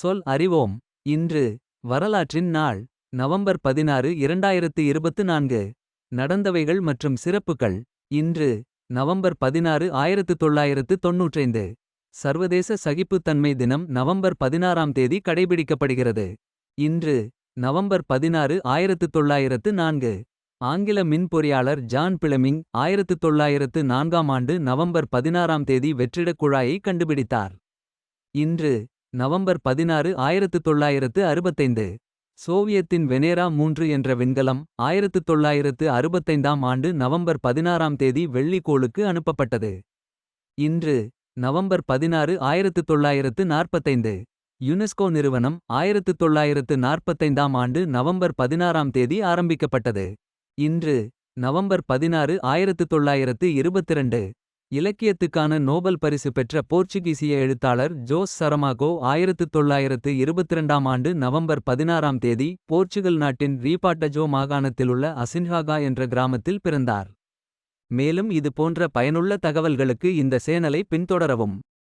சொல் அறிவோம். இன்று வரலாற்றின் நாள் நவம்பர் பதினாறு இரண்டாயிரத்து இருபத்து நான்கு. நடந்தவைகள் மற்றும் சிறப்புகள் இன்று நவம்பர் பதினாறு ஆயிரத்து தொள்ளாயிரத்து தொன்னூற்றைந்து. சர்வதேச சகிப்புத்தன்மை தினம் நவம்பர் பதினாறாம் தேதி கடைபிடிக்கப்படுகிறது. இன்று நவம்பர் பதினாறு ஆயிரத்து தொள்ளாயிரத்து நான்கு. ஆங்கில மின் பொறியாளர் ஜான் பிளமிங் ஆயிரத்து தொள்ளாயிரத்து நான்காம் ஆண்டு நவம்பர் பதினாறாம் தேதி வெற்றிடக் குழாயை கண்டுபிடித்தார். இன்று நவம்பர் பதினாறு ஆயிரத்து தொள்ளாயிரத்து அறுபத்தைந்து. சோவியத்தின் வெனேரா மூன்று என்ற விண்கலம் ஆயிரத்து தொள்ளாயிரத்து அறுபத்தைந்தாம் ஆண்டு நவம்பர் பதினாறாம் தேதி வெள்ளிக்கோளுக்கு அனுப்பப்பட்டது. இன்று நவம்பர் பதினாறு ஆயிரத்து தொள்ளாயிரத்து நாற்பத்தைந்து. யுனெஸ்கோ நிறுவனம் ஆயிரத்து தொள்ளாயிரத்து நாற்பத்தைந்தாம் ஆண்டு நவம்பர் பதினாறாம் தேதி ஆரம்பிக்கப்பட்டது. இன்று நவம்பர் பதினாறு ஆயிரத்து தொள்ளாயிரத்து இருபத்திரண்டு. இலக்கியத்துக்கான நோபல் பரிசு பெற்ற போர்ச்சுகீசிய எழுத்தாளர் ஜோஸ் சரமாகோ ஆயிரத்து தொள்ளாயிரத்து இருபத்திரண்டாம் ஆண்டு நவம்பர் பதினாறாம் தேதி போர்ச்சுகல் நாட்டின் ரீபாட்டஜோ மாகாணத்திலுள்ள அசின்ஹாகா என்ற கிராமத்தில் பிறந்தார். மேலும் இது போன்ற பயனுள்ள தகவல்களுக்கு இந்த சேனலை பின்தொடரவும்.